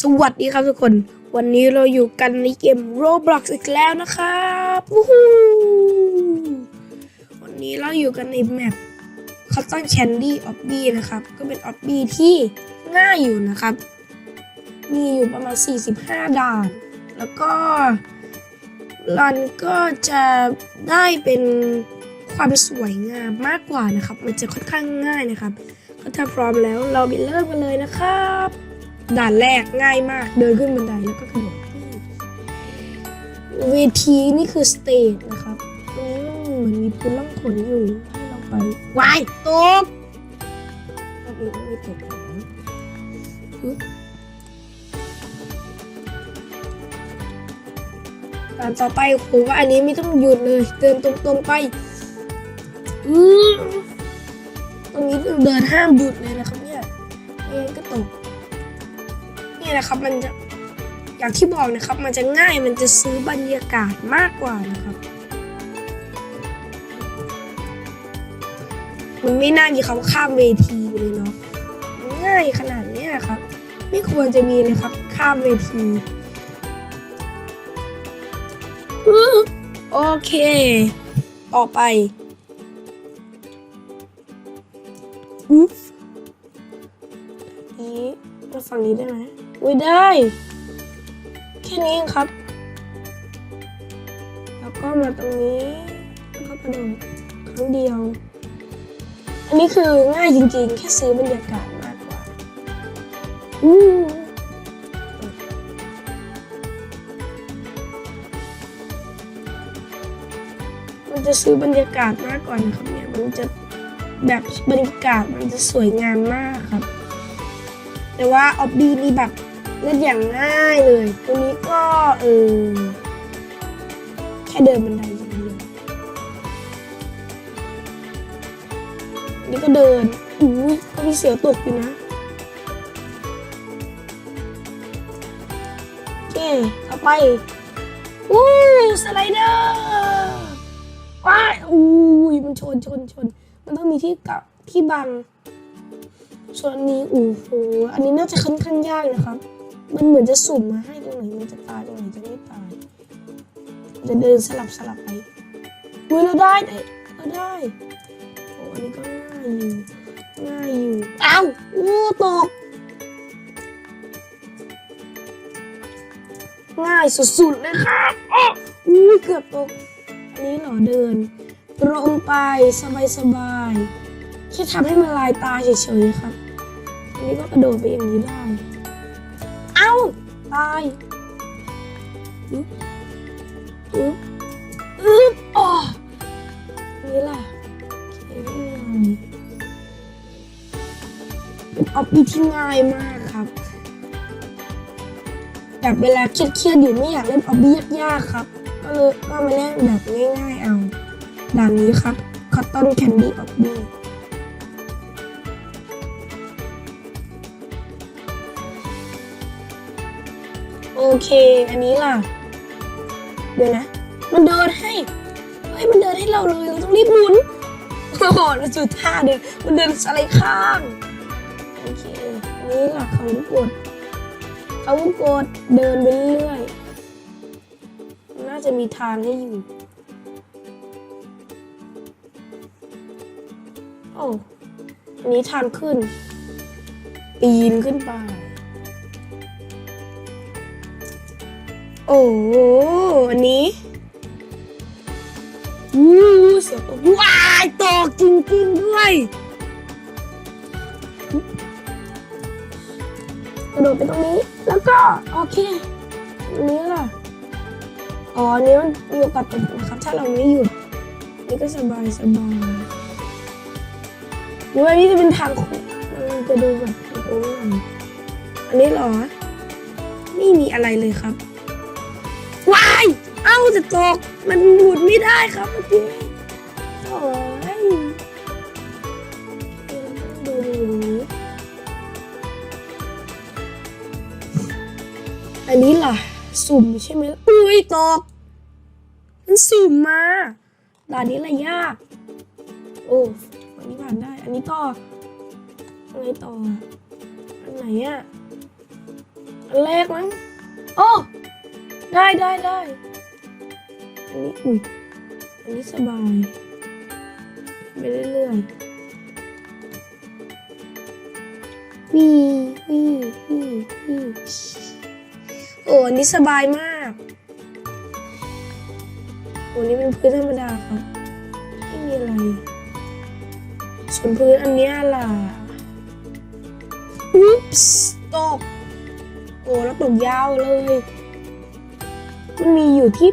สวัสดีครับทุกคน วันนี้เราอยู่กันในเกม Roblox อีกแล้วนะครับวู้ฮู้วันนี้เราอยู่กันในแมป Cotton Candy Obby นะครับ ก็เป็น Obby ที่ง่ายอยู่นะครับ มีอยู่ประมาณ 45 ด่าน แล้วก็รันก็จะได้เป็นความสวยงามมากกว่านะครับ มันจะค่อนข้างง่ายนะครับ ก็ถ้าพร้อมแล้วเราไปเริ่มกันเลยนะครับ ด่านแรกง่ายมาก เดินขึ้นบันไดแล้วก็กระโดดเวทีนี่คือสเตจนะครับอืมเหมือนมีพื้นล่องขนอยู่ให้เราไปวายตกรอบนี้ต้องมีตกนะปึ๊บด่านต่อไปผมว่าอันนี้ไม่ต้องหยุดเลย เดินตรงๆไปอืตรงนี้เดินห้ามหยุดเลยนะครับเนี่ยไม่งั้นก็ตก นี่นะครับมันจะอย่างที่บอกนะครับ มันจะง่ายมันจะซื้อบรรยากาศมากกว่านะครับ มันไม่น่ามีคำข้ามเวทีเลยเนาะง่ายขนาดเนี้ยครับ ไม่ควรจะมีเลยครับ ข้ามเวทีโอเคต่อไปอุ๊บนี้มาฝั่งนี้ได้ไหม อุ้ยได้ แค่นี้เองครับ แล้วก็มาตรงนี้แล้วก็กระโดดครั้งเดียว อันนี้คือง่ายจริงๆ แค่ซื้อบรรยากาศมากกว่าอู้มันจะซื้อบรรยากาศมากกว่านะครับเนี่ยมันจะแบบบรรยากาศมันจะสวยงามมากครับ แต่ว่าออบบี้นี่แบบ เล่นอย่างง่ายเลย ตัวนี้ก็เออแค่เดินบันไดอย่างเดียวอันนี่ก็เดินอุ้ยก็มีเสียวตกอยู่นะโอเคต่อไปอู้สไลเดอร์ว้ายอู้ยมันชนชนชน มันต้องมีที่กับที่บังส่วนอันนี้โอ้โหอันนี้น่าจะค่อนข้างยากนะครับ มันเหมือนจะสุ่มมาให้ตรงไหนมันจะตายตรงไหนจะไม่ตายจะเดินสลับสลับไปเฮ้ยเราได้ได้เราได้โอ้อันนี้ก็ง่ายอยู่ง่ายอยู่อ้าวอู้ตกง่ายสุดๆเลยครับอ้ออุ้ยเกือบตกอันนี้เหรอเดินตรงไปสบายๆแค่ทำให้มันลายตาเฉยๆครับ อันนี้ก็กระโดดไปอย่างนี้ได้ ตายอึ๊บอึ๊บอึ๊บอ๋ออันนี้ล่ะโอเคไม่มีอะไรเป็นออบบี้ที่ง่ายมากครับแบบเวลาเครียดๆอยู่ไม่อยากเล่นออบบี้ยากๆครับ ก็เลยก็มาเล่นแบบง่ายๆเอาด่านนี้ครับ Cotton Candy Obby โอเค อันนี้ล่ะ เดี๋ยวนะ มันเดินให้เฮ้ยมันเดินให้เราเลยเราต้องรีบหมุนโอ้โหจุดท่าเดินมันเดินสไลด์ข้างโอเคอันนี้ล่ะเขากดเขากดเดินไปเรื่อยน่าจะมีทางให้อยู่โอ้อันนี้ทางขึ้น ปีนขึ้นไป โอ้อันนี้วู้เสียวตกว้ายตกจริงๆด้วยกระโดดไปตรงนี้ แล้วก็ โอเคอันนี้ล่ะ อ๋ออันนี้มันมีโอกาสตกนะครับ ถ้าเราไม่หยุดนี่ก็สบายสบายหรือว่านนี้จะเป็นทางโค้งมันจะดูแบบโค้อยอันนี้เหรอ ไม่มีอะไรเลยครับ วาย เอ้าจะตก มันหมุนไม่ได้ครับเมื่อกี้โอ้ยดูดูอันนี้ล่ะ สุ่มใช่ไหมอุ้ยตก มันสุ่มมาด่านนี้ละยาก โอ้อันนี้ผ่านได้ อันนี้ต่ออะไรต่อ อันไหนอะอันแรกมั้ง โอ้ ได้ได้ได้อันนี้อุ้ยอันนี้สบาย ไปเรื่อยๆวีวีวีวีโอ้อันนี้สบายมากโอ้นี่เป็นพื้นธรรมดาครับไม่มีอะไร ส่วนพื้นอันเนี้ยล่ะอุ๊ปส์ตกโอ้แล้วตกยาวเลย มันมีอยู่ที่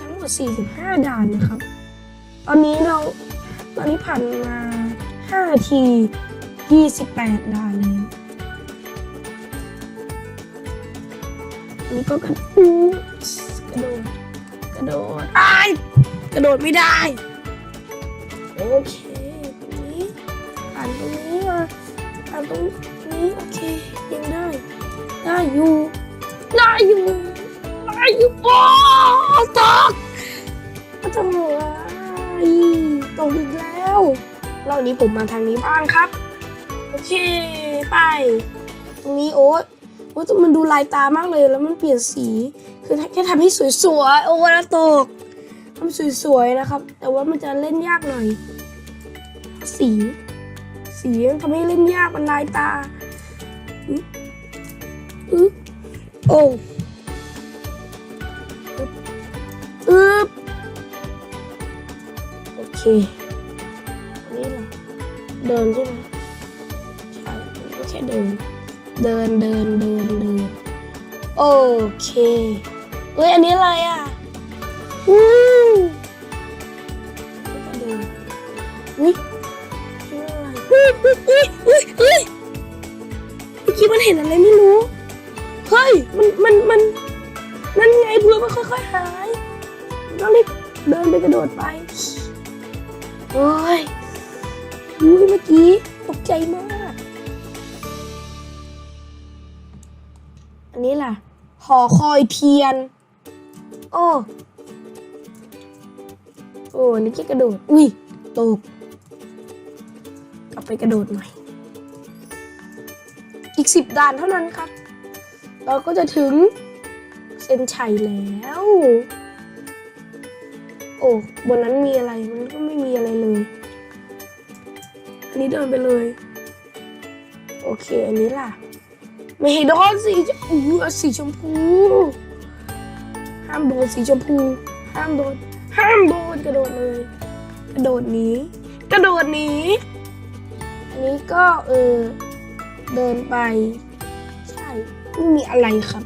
ทั้งหมด 45 ด่านนะครับ ตอนนี้เราตอนนี้ผ่านมา5นาที 28 ด่านแล้วนนี้ก็กระอุ๊ปส์กระโดดกระโดดอ้ายกระโดดไม่ได้ โอเคตรงนี้ผ่านตรงนี้มาผ่านตรงนี้ โอเค ยังได้ ได้อยู่ ได้อยู่ ได้อยู่โอ้ตกทำไมตกอีกแล้วรอบนี้ผมมาทางนี้บ้างครับ โอเค ไป ตรงนี้โอ้โอ้แต่มันดูลายตามากเลยแล้วมันเปลี่ยนสี คือแค่ทำให้สวยๆ โอ้แล้วตกทำสวยๆนะครับ แต่ว่ามันจะเล่นยากหน่อย สี สีมันทำให้เล่นยากมันลายตาอึ๊บอึ๊บโอ้ เคอันนี้ล่ะเดินใช่ไหมใช่ก็แค่เดิน เดินเดินเดินเดินโอเคเฮ้ย อันนี้อะไรอะอู้แล้วก็เดินอุ้ยอันนี้อะไรอุ้ยอุ้ยอุ้ยอุ้ยเมื่อกี้มันเห็นอะไรไม่รู้ เฮ้ย มัน มัน มัน นั่นไงเพื่อนมันค่อยๆหายต้องรีบเดินไปกระโดดไป โอ้ยอุ้ยเมื่อกี้ตกใจมาก อันนี้ล่ะ หอคอยเทียน โอ้โอ้นนี่แค่กระโดด อุ้ยตกกลับไปกระโดดใหม่ อีกสิบด่านเท่านั้นครับ เราก็จะถึงเส้นชัยแล้ว โอ้บนนั้นมีอะไรมันก็ไม่มีอะไรเลย อันนี้เดินไปเลย โอเค อันนี้ล่ะไม่ให้โดนสีชมพูสีชมพู ห้ามโดนสีชมพู ห้ามโดน ห้ามโดนกระโดดเลย กระโดดหนีกระโดดหนีอันนี้ก็เออเดินไป ใช่ไม่มีอะไรครับ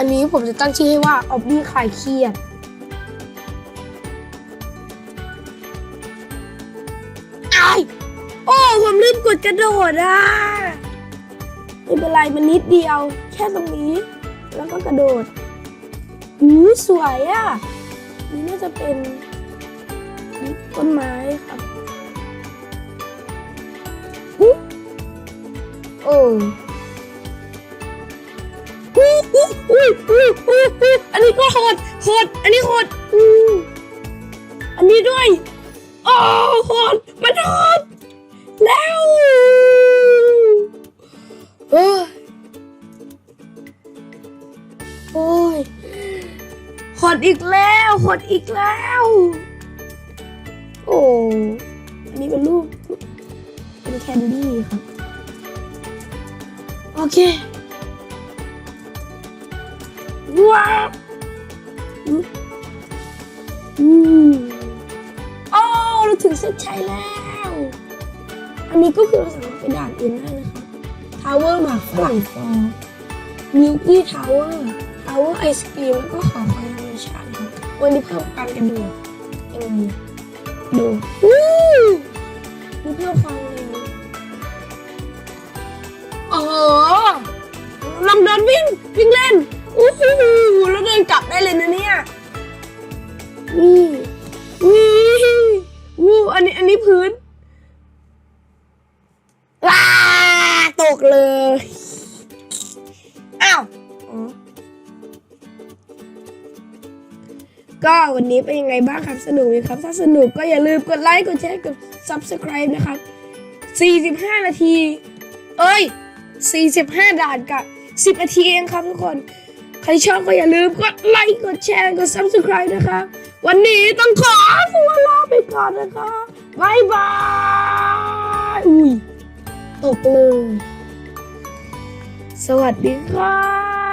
อันนี้ผมจะตั้งชื่อให้ว่าออบบี้คลายเครียดไอายโอ้ ผมลืมกดกระโดดอะไม่เป็นไรมันนิดเดียว แค่ตรงนี้ แล้วก็กระโดดอู้สวยอะ นี่น่าจะเป็นต้นไม้ครับอู้โอ้ อู้อู้อู้อู้อู้ยอันนี้ก็โหดโหดอันนี้โหดอู้อันนี้ด้วยโอ้โหดมันโหดแล้วเอ้ยโอ้ยโหดอีกแล้วโหดอีกแล้ว โอ้อันนี้เป็นรูปเป็นแคนดี้ครับ โอเค ว้าวอืมอืมโอ้เราถึงเส้นชัยแล้ว อันนี้ก็คือเราสามารถไปด่านอื่นได้นะคะทาวเวอร์หมากฝรั่งฟองมิลกี้ทาวเวอร์ทาวเวอร์ไอศกรีมแล้วก็หอคอยธรรมชาติครับวันนี้เพิ่มการกระโดดยังไงดูวู้นี่เพิ่มความเร็วโอ้โหลองเดินวิ่งวิ่งเล่น อู้หูแล้วเดินกลับได้เลยนะเนี่ยนี่วิวูอันนี้อันนี้พื้นว้าตกเลย อ้าวก็วันนี้เป็นยังไงบ้างครับ สนุกไหมครับ ถ้าสนุกก็อย่าลืมกดไลค์ กดแชร์ กด subscribe นะครับ 45 นาที เอ้ย 45 ด่านกับ 10 นาทีเองครับทุกคน ใครชอบก็อย่าลืมกดไลค์ กดแชร์ กด subscribe นะคะ วันนี้ต้องขอตัวลาไปก่อนนะคะบายบาย อุ้ย ตกเลย สวัสดีค่ะ